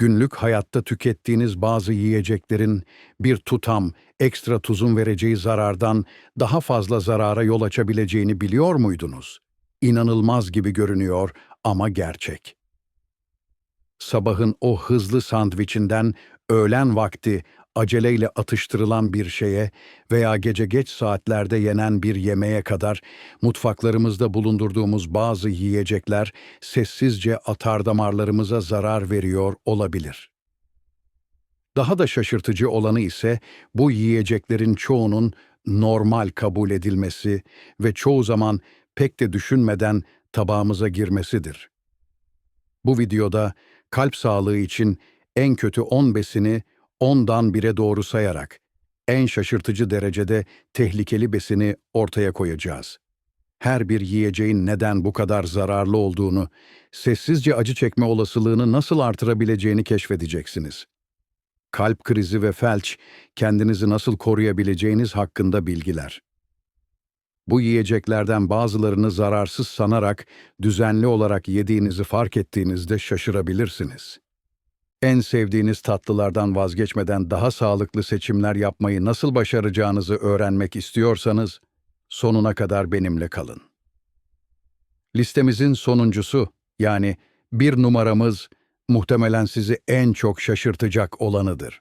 günlük hayatta tükettiğiniz bazı yiyeceklerin bir tutam ekstra tuzun vereceği zarardan daha fazla zarara yol açabileceğini biliyor muydunuz? İnanılmaz gibi görünüyor ama gerçek. Sabahın o hızlı sandviçinden öğlen vakti aceleyle atıştırılan bir şeye veya gece geç saatlerde yenen bir yemeğe kadar mutfaklarımızda bulundurduğumuz bazı yiyecekler sessizce atardamarlarımıza zarar veriyor olabilir. Daha da şaşırtıcı olanı ise bu yiyeceklerin çoğunun normal kabul edilmesi ve çoğu zaman pek de düşünmeden tabağımıza girmesidir. Bu videoda kalp sağlığı için en kötü 10 besini 10'dan 1'e doğru sayarak en şaşırtıcı derecede tehlikeli besini ortaya koyacağız. Her bir yiyeceğin neden bu kadar zararlı olduğunu, sessizce acı çekme olasılığını nasıl artırabileceğini keşfedeceksiniz. Kalp krizi ve felç, kendinizi nasıl koruyabileceğiniz hakkında bilgiler. Bu yiyeceklerden bazılarını zararsız sanarak düzenli olarak yediğinizi fark ettiğinizde şaşırabilirsiniz. En sevdiğiniz tatlılardan vazgeçmeden daha sağlıklı seçimler yapmayı nasıl başaracağınızı öğrenmek istiyorsanız sonuna kadar benimle kalın. Listemizin sonuncusu yani bir numaramız muhtemelen sizi en çok şaşırtacak olanıdır.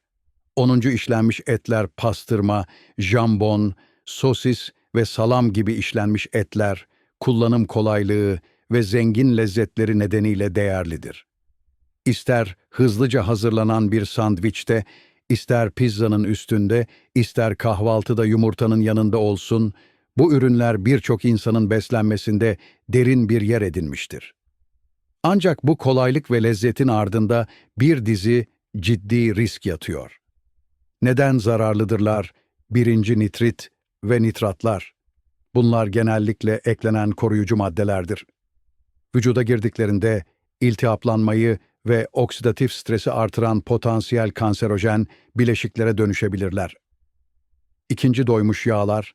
10. işlenmiş etler pastırma, jambon, sosis ve salam gibi işlenmiş etler, kullanım kolaylığı ve zengin lezzetleri nedeniyle değerlidir. İster hızlıca hazırlanan bir sandviçte, ister pizzanın üstünde, ister kahvaltıda yumurtanın yanında olsun, bu ürünler birçok insanın beslenmesinde derin bir yer edinmiştir. Ancak bu kolaylık ve lezzetin ardında bir dizi ciddi risk yatıyor. Neden zararlıdırlar? Birinci nitrit ve nitratlar. Bunlar genellikle eklenen koruyucu maddelerdir. Vücuda girdiklerinde iltihaplanmayı ve oksidatif stresi artıran potansiyel kanserojen bileşiklere dönüşebilirler. İkinci doymuş yağlar,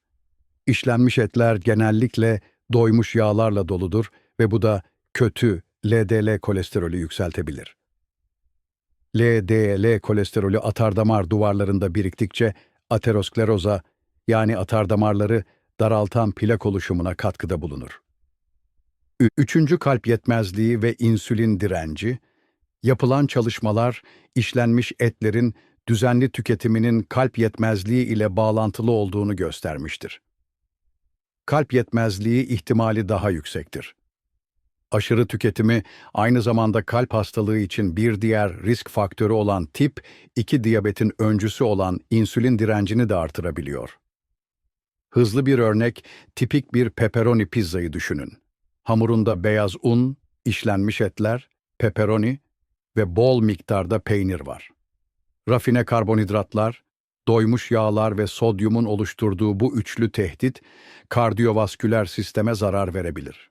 işlenmiş etler genellikle doymuş yağlarla doludur ve bu da kötü LDL kolesterolü yükseltebilir. LDL kolesterolü atardamar duvarlarında biriktikçe ateroskleroza yani atardamarları daraltan plak oluşumuna katkıda bulunur. Üçüncü kalp yetmezliği ve insülin direnci, yapılan çalışmalar işlenmiş etlerin düzenli tüketiminin kalp yetmezliği ile bağlantılı olduğunu göstermiştir. Kalp yetmezliği ihtimali daha yüksektir. Aşırı tüketimi aynı zamanda kalp hastalığı için bir diğer risk faktörü olan tip 2 diyabetin öncüsü olan insülin direncini de artırabiliyor. Hızlı bir örnek, tipik bir pepperoni pizzayı düşünün. Hamurunda beyaz un, işlenmiş etler, pepperoni ve bol miktarda peynir var. Rafine karbonhidratlar, doymuş yağlar ve sodyumun oluşturduğu bu üçlü tehdit, kardiyovasküler sisteme zarar verebilir.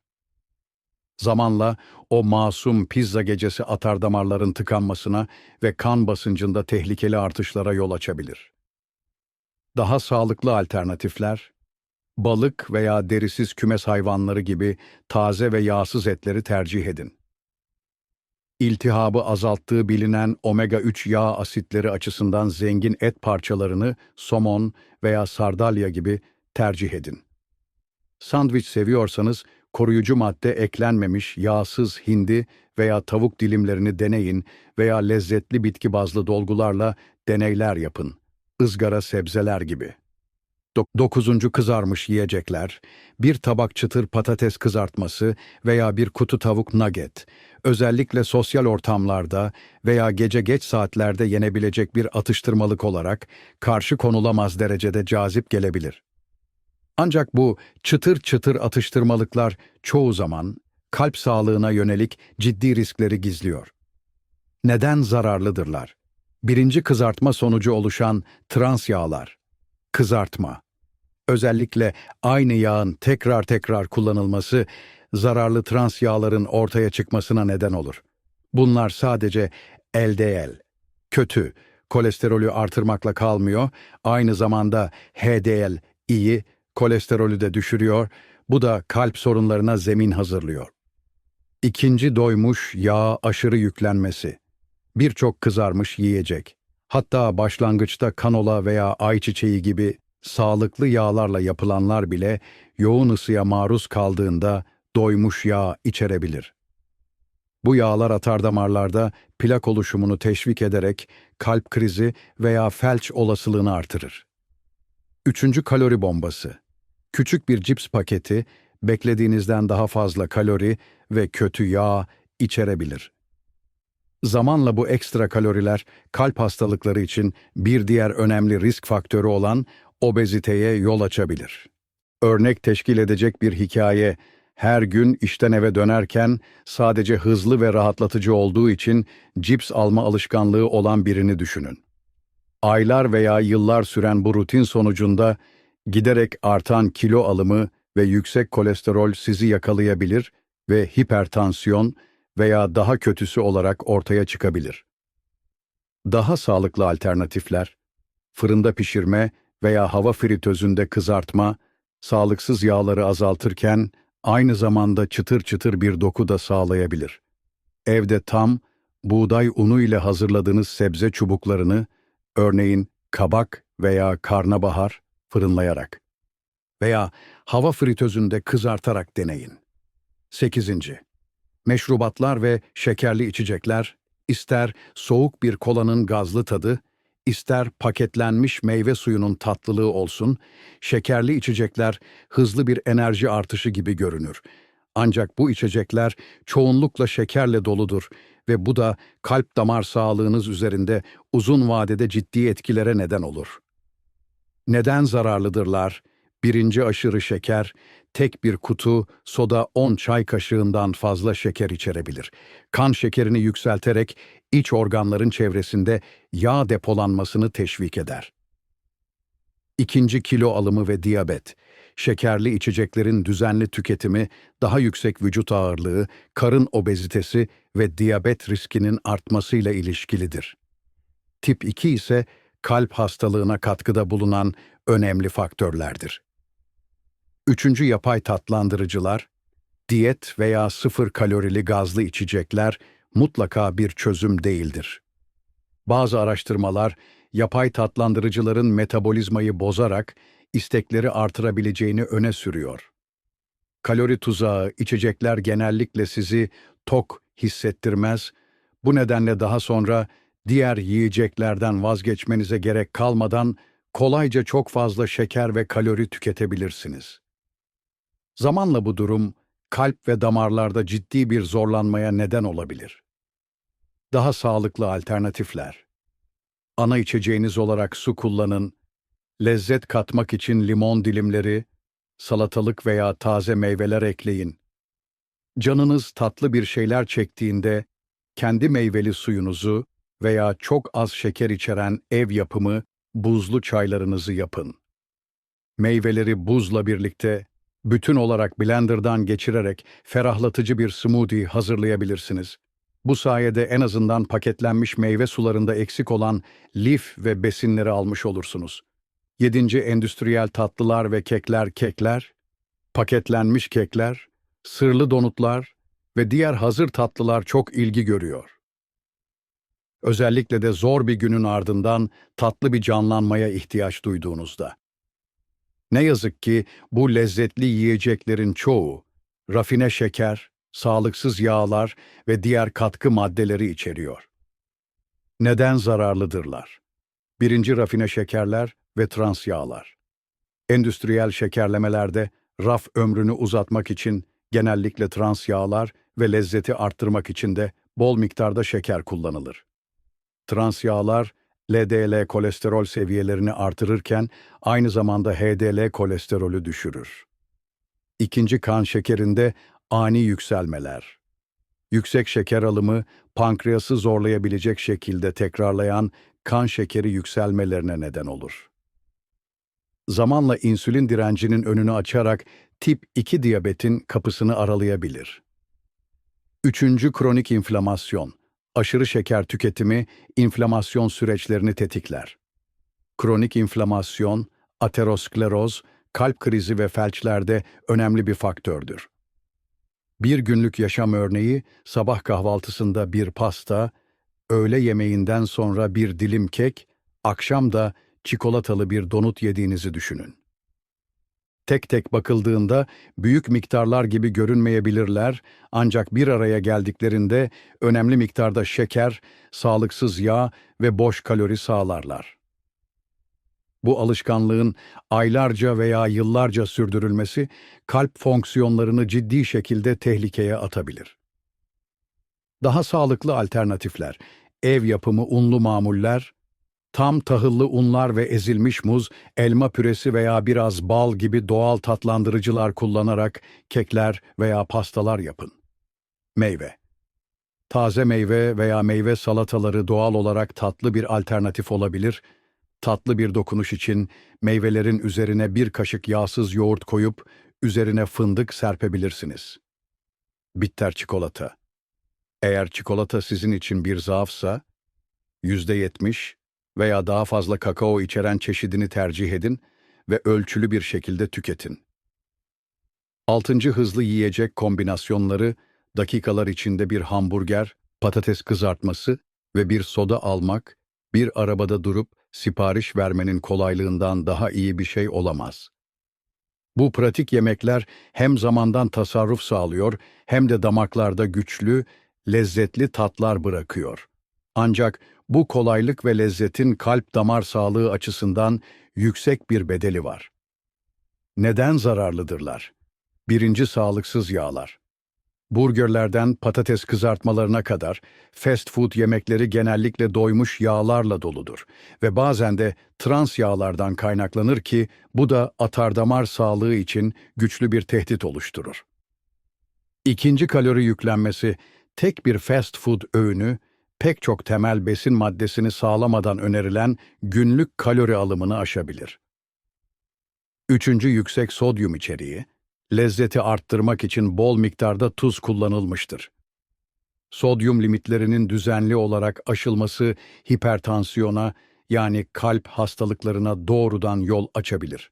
Zamanla o masum pizza gecesi atardamarların tıkanmasına ve kan basıncında tehlikeli artışlara yol açabilir. Daha sağlıklı alternatifler, balık veya derisiz kümes hayvanları gibi taze ve yağsız etleri tercih edin. İltihabı azalttığı bilinen omega-3 yağ asitleri açısından zengin et parçalarını somon veya sardalya gibi tercih edin. Sandviç seviyorsanız koruyucu madde eklenmemiş yağsız hindi veya tavuk dilimlerini deneyin veya lezzetli bitki bazlı dolgularla deneyler yapın. Izgara sebzeler gibi. Dok- Dokuzuncu kızarmış yiyecekler, bir tabak çıtır patates kızartması veya bir kutu tavuk nugget, özellikle sosyal ortamlarda veya gece geç saatlerde yenebilecek bir atıştırmalık olarak karşı konulamaz derecede cazip gelebilir. Ancak bu çıtır çıtır atıştırmalıklar çoğu zaman kalp sağlığına yönelik ciddi riskleri gizliyor. Neden zararlıdırlar? Birinci kızartma sonucu oluşan trans yağlar. Kızartma. Özellikle aynı yağın tekrar tekrar kullanılması zararlı trans yağların ortaya çıkmasına neden olur. Bunlar sadece LDL, kötü, kolesterolü artırmakla kalmıyor, aynı zamanda HDL, iyi, kolesterolü de düşürüyor, bu da kalp sorunlarına zemin hazırlıyor. İkinci doymuş yağ aşırı yüklenmesi. birçok kızarmış yiyecek. Hatta başlangıçta kanola veya ayçiçeği gibi sağlıklı yağlarla yapılanlar bile yoğun ısıya maruz kaldığında doymuş yağ içerebilir. Bu yağlar atardamarlarda plak oluşumunu teşvik ederek kalp krizi veya felç olasılığını artırır. Üçüncü kalori bombası. Küçük bir cips paketi, beklediğinizden daha fazla kalori ve kötü yağ içerebilir. Zamanla bu ekstra kaloriler kalp hastalıkları için bir diğer önemli risk faktörü olan obeziteye yol açabilir. Örnek teşkil edecek bir hikaye, her gün işten eve dönerken sadece hızlı ve rahatlatıcı olduğu için cips alma alışkanlığı olan birini düşünün. Aylar veya yıllar süren bu rutin sonucunda giderek artan kilo alımı ve yüksek kolesterol sizi yakalayabilir ve hipertansiyon veya daha kötüsü olarak ortaya çıkabilir. Daha sağlıklı alternatifler, fırında pişirme veya hava fritözünde kızartma, sağlıksız yağları azaltırken aynı zamanda çıtır çıtır bir doku da sağlayabilir. Evde tam, buğday unu ile hazırladığınız sebze çubuklarını, örneğin kabak veya karnabahar, fırınlayarak veya hava fritözünde kızartarak deneyin. 8. Meşrubatlar ve şekerli içecekler, ister soğuk bir kolanın gazlı tadı, ister paketlenmiş meyve suyunun tatlılığı olsun, şekerli içecekler hızlı bir enerji artışı gibi görünür. Ancak bu içecekler çoğunlukla şekerle doludur ve bu da kalp damar sağlığınız üzerinde uzun vadede ciddi etkilere neden olur. Neden zararlıdırlar? Birinci aşırı şeker, tek bir kutu soda 10 çay kaşığından fazla şeker içerebilir. Kan şekerini yükselterek iç organların çevresinde yağ depolanmasını teşvik eder. İkinci kilo alımı ve diyabet. Şekerli içeceklerin düzenli tüketimi, daha yüksek vücut ağırlığı, karın obezitesi ve diyabet riskinin artmasıyla ilişkilidir. Tip 2 ise kalp hastalığına katkıda bulunan önemli faktörlerdir. Üçüncü yapay tatlandırıcılar, diyet veya sıfır kalorili gazlı içecekler mutlaka bir çözüm değildir. Bazı araştırmalar, yapay tatlandırıcıların metabolizmayı bozarak istekleri artırabileceğini öne sürüyor. Kalori tuzağı içecekler genellikle sizi tok hissettirmez, bu nedenle daha sonra diğer yiyeceklerden vazgeçmenize gerek kalmadan kolayca çok fazla şeker ve kalori tüketebilirsiniz. Zamanla bu durum kalp ve damarlarda ciddi bir zorlanmaya neden olabilir. Daha sağlıklı alternatifler. Ana içeceğiniz olarak su kullanın, lezzet katmak için limon dilimleri, salatalık veya taze meyveler ekleyin. Canınız tatlı bir şeyler çektiğinde kendi meyveli suyunuzu veya çok az şeker içeren ev yapımı buzlu çaylarınızı yapın. Meyveleri buzla birlikte bütün olarak blenderdan geçirerek ferahlatıcı bir smoothie hazırlayabilirsiniz. Bu sayede en azından paketlenmiş meyve sularında eksik olan lif ve besinleri almış olursunuz. 7. Endüstriyel tatlılar ve kekler kekler, paketlenmiş kekler, sırlı donutlar ve diğer hazır tatlılar çok ilgi görüyor. Özellikle de zor bir günün ardından tatlı bir canlanmaya ihtiyaç duyduğunuzda. Ne yazık ki bu lezzetli yiyeceklerin çoğu rafine şeker, sağlıksız yağlar ve diğer katkı maddeleri içeriyor. Neden zararlıdırlar? Birinci rafine şekerler ve trans yağlar. Endüstriyel şekerlemelerde raf ömrünü uzatmak için genellikle trans yağlar ve lezzeti arttırmak için de bol miktarda şeker kullanılır. Trans yağlar LDL kolesterol seviyelerini artırırken aynı zamanda HDL kolesterolü düşürür. İkinci kan şekerinde ani yükselmeler. Yüksek şeker alımı pankreası zorlayabilecek şekilde tekrarlayan kan şekeri yükselmelerine neden olur. Zamanla insülin direncinin önünü açarak tip 2 diyabetin kapısını aralayabilir. Üçüncü kronik inflamasyon aşırı şeker tüketimi inflamasyon süreçlerini tetikler. Kronik inflamasyon, ateroskleroz, kalp krizi ve felçlerde önemli bir faktördür. Bir günlük yaşam örneği sabah kahvaltısında bir pasta, Öğle yemeğinden sonra bir dilim kek, akşam da çikolatalı bir donut yediğinizi düşünün. Tek tek bakıldığında büyük miktarlar gibi görünmeyebilirler ancak bir araya geldiklerinde önemli miktarda şeker, sağlıksız yağ ve boş kalori sağlarlar. Bu alışkanlığın aylarca veya yıllarca sürdürülmesi kalp fonksiyonlarını ciddi şekilde tehlikeye atabilir. Daha sağlıklı alternatifler, ev yapımı unlu mamuller, tam tahıllı unlar ve ezilmiş muz, elma püresi veya biraz bal gibi doğal tatlandırıcılar kullanarak kekler veya pastalar yapın. Meyve Taze meyve veya meyve salataları doğal olarak tatlı bir alternatif olabilir. Tatlı bir dokunuş için meyvelerin üzerine bir kaşık yağsız yoğurt koyup üzerine fındık serpebilirsiniz. Bitter çikolata eğer çikolata sizin için bir zaafsa, %70 veya daha fazla kakao içeren çeşidini tercih edin ve ölçülü bir şekilde tüketin. Altıncı hızlı yiyecek kombinasyonları, dakikalar içinde bir hamburger, patates kızartması ve bir soda almak, bir arabada durup sipariş vermenin kolaylığından daha iyi bir şey olamaz. Bu pratik yemekler hem zamandan tasarruf sağlıyor hem de damaklarda güçlü lezzetli tatlar bırakıyor. Ancak bu kolaylık ve lezzetin kalp damar sağlığı açısından yüksek bir bedeli var. Neden zararlıdırlar? Birinci sağlıksız yağlar. Burgerlerden patates kızartmalarına kadar fast food yemekleri genellikle doymuş yağlarla doludur ve bazen de trans yağlardan kaynaklanır ki bu da atardamar sağlığı için güçlü bir tehdit oluşturur. İkinci kalori yüklenmesi tek bir fast food öğünü, pek çok temel besin maddesini sağlamadan önerilen günlük kalori alımını aşabilir. Üçüncü yüksek sodyum içeriği, lezzeti arttırmak için bol miktarda tuz kullanılmıştır. Sodyum limitlerinin düzenli olarak aşılması hipertansiyona yani kalp hastalıklarına doğrudan yol açabilir.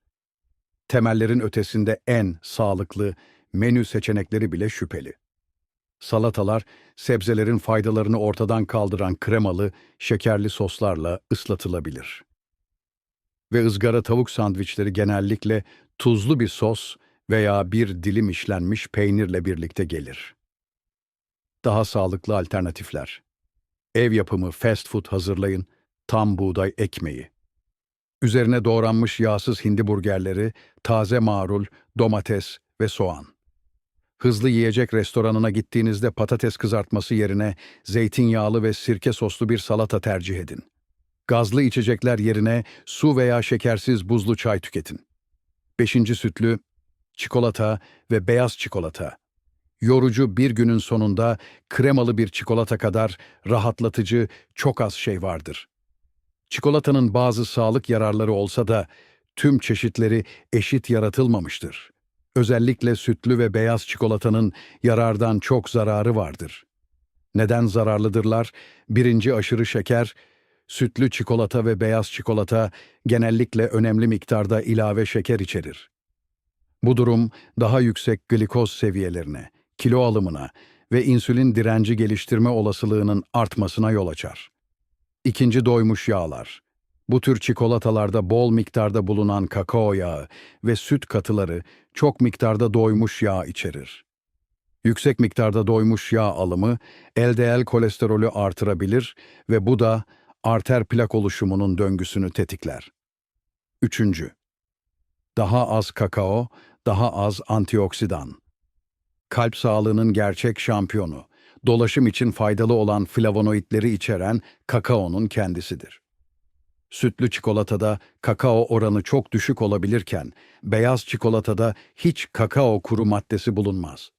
Temellerin ötesinde en sağlıklı menü seçenekleri bile şüpheli. Salatalar, sebzelerin faydalarını ortadan kaldıran kremalı, şekerli soslarla ıslatılabilir. Ve ızgara tavuk sandviçleri genellikle tuzlu bir sos veya bir dilim işlenmiş peynirle birlikte gelir. Daha sağlıklı alternatifler. Ev yapımı fast food hazırlayın, tam buğday ekmeği. Üzerine doğranmış yağsız hindi burgerleri, taze marul, domates ve soğan. Hızlı yiyecek restoranına gittiğinizde patates kızartması yerine zeytinyağlı ve sirke soslu bir salata tercih edin. Gazlı içecekler yerine su veya şekersiz buzlu çay tüketin. Beşinci sütlü, çikolata ve beyaz çikolata. Yorucu bir günün sonunda kremalı bir çikolata kadar rahatlatıcı çok az şey vardır. Çikolatanın bazı sağlık yararları olsa da tüm çeşitleri eşit yaratılmamıştır. Özellikle sütlü ve beyaz çikolatanın yarardan çok zararı vardır. Neden zararlıdırlar? Birinci aşırı şeker, sütlü çikolata ve beyaz çikolata genellikle önemli miktarda ilave şeker içerir. Bu durum daha yüksek glikoz seviyelerine, kilo alımına ve insülin direnci geliştirme olasılığının artmasına yol açar. İkinci doymuş yağlar. Bu tür çikolatalarda bol miktarda bulunan kakao yağı ve süt katıları çok miktarda doymuş yağ içerir. Yüksek miktarda doymuş yağ alımı LDL kolesterolü artırabilir ve bu da arter plak oluşumunun döngüsünü tetikler. Üçüncü, daha az kakao, daha az antioksidan. Kalp sağlığının gerçek şampiyonu, dolaşım için faydalı olan flavonoidleri içeren kakaonun kendisidir. Sütlü çikolatada kakao oranı çok düşük olabilirken, beyaz çikolatada hiç kakao kuru maddesi bulunmaz.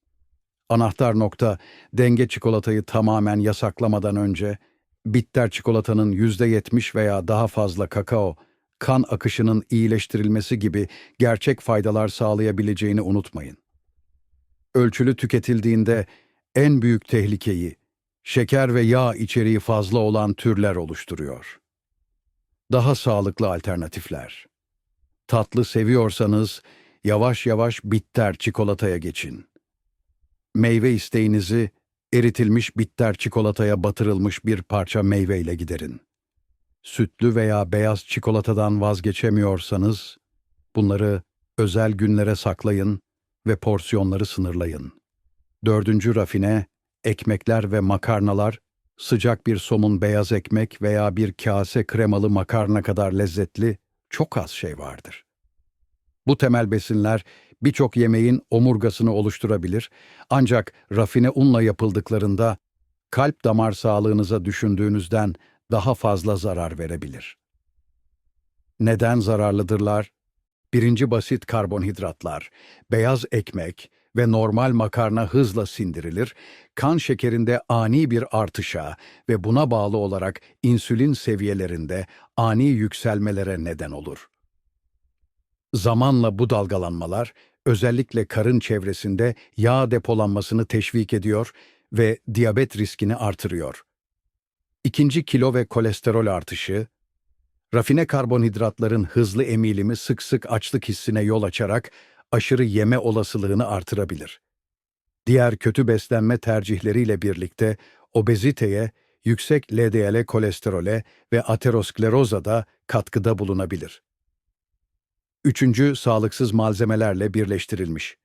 Anahtar nokta, denge çikolatayı tamamen yasaklamadan önce, bitter çikolatanın %70 veya daha fazla kakao, kan akışının iyileştirilmesi gibi gerçek faydalar sağlayabileceğini unutmayın. Ölçülü tüketildiğinde en büyük tehlikeyi, şeker ve yağ içeriği fazla olan türler oluşturuyor. Daha sağlıklı alternatifler. Tatlı seviyorsanız yavaş yavaş bitter çikolataya geçin. Meyve isteğinizi eritilmiş bitter çikolataya batırılmış bir parça meyveyle giderin. Sütlü veya beyaz çikolatadan vazgeçemiyorsanız, bunları özel günlere saklayın ve porsiyonları sınırlayın. Dördüncü rafine, ekmekler ve makarnalar, sıcak bir somun beyaz ekmek veya bir kase kremalı makarna kadar lezzetli çok az şey vardır. Bu temel besinler birçok yemeğin omurgasını oluşturabilir ancak rafine unla yapıldıklarında kalp damar sağlığınıza düşündüğünüzden daha fazla zarar verebilir. Neden zararlıdırlar? Birinci basit karbonhidratlar, beyaz ekmek ve normal makarna hızla sindirilir, kan şekerinde ani bir artışa ve buna bağlı olarak insülin seviyelerinde ani yükselmelere neden olur. Zamanla bu dalgalanmalar özellikle karın çevresinde yağ depolanmasını teşvik ediyor ve diyabet riskini artırıyor. İkinci kilo ve kolesterol artışı, rafine karbonhidratların hızlı emilimi sık sık açlık hissine yol açarak aşırı yeme olasılığını artırabilir. Diğer kötü beslenme tercihleriyle birlikte obeziteye, yüksek LDL kolesterole ve ateroskleroza da katkıda bulunabilir. Üçüncü, sağlıksız malzemelerle birleştirilmiş.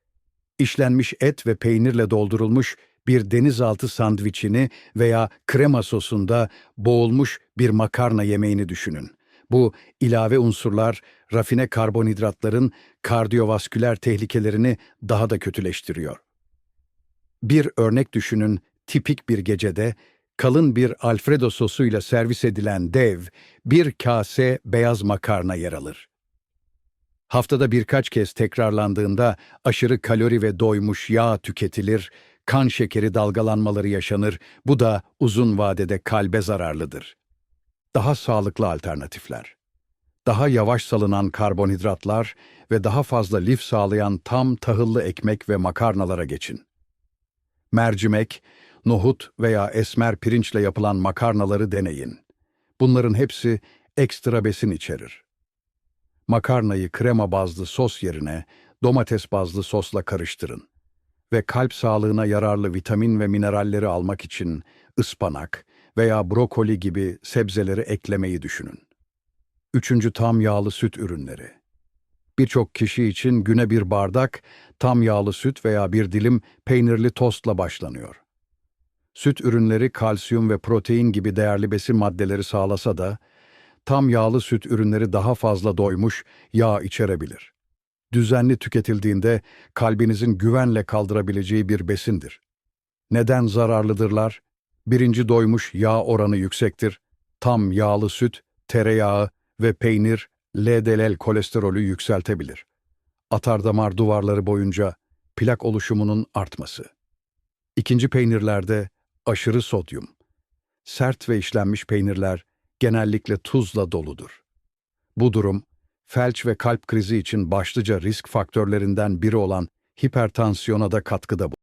İşlenmiş et ve peynirle doldurulmuş bir denizaltı sandviçini veya krema sosunda boğulmuş bir makarna yemeğini düşünün. Bu ilave unsurlar rafine karbonhidratların kardiyovasküler tehlikelerini daha da kötüleştiriyor. Bir örnek düşünün, tipik bir gecede kalın bir alfredo sosuyla servis edilen dev bir kase beyaz makarna yer alır. Haftada birkaç kez tekrarlandığında aşırı kalori ve doymuş yağ tüketilir, kan şekeri dalgalanmaları yaşanır, bu da uzun vadede kalbe zararlıdır. Daha sağlıklı alternatifler. Daha yavaş salınan karbonhidratlar ve daha fazla lif sağlayan tam tahıllı ekmek ve makarnalara geçin. Mercimek, nohut veya esmer pirinçle yapılan makarnaları deneyin. Bunların hepsi ekstra besin içerir. Makarnayı krema bazlı sos yerine domates bazlı sosla karıştırın ve kalp sağlığına yararlı vitamin ve mineralleri almak için ıspanak veya brokoli gibi sebzeleri eklemeyi düşünün. Üçüncü tam yağlı süt ürünleri. Birçok kişi için güne bir bardak tam yağlı süt veya bir dilim peynirli tostla başlanıyor. Süt ürünleri kalsiyum ve protein gibi değerli besin maddeleri sağlasa da, tam yağlı süt ürünleri daha fazla doymuş yağ içerebilir. Düzenli tüketildiğinde kalbinizin güvenle kaldırabileceği bir besindir. Neden zararlıdırlar? Birinci doymuş yağ oranı yüksektir. Tam yağlı süt, tereyağı ve peynir LDL kolesterolü yükseltebilir. Atardamar duvarları boyunca plak oluşumunun artması. İkinci peynirlerde aşırı sodyum. Sert ve işlenmiş peynirler genellikle tuzla doludur. Bu durum, felç ve kalp krizi için başlıca risk faktörlerinden biri olan hipertansiyona da katkıda bulunur.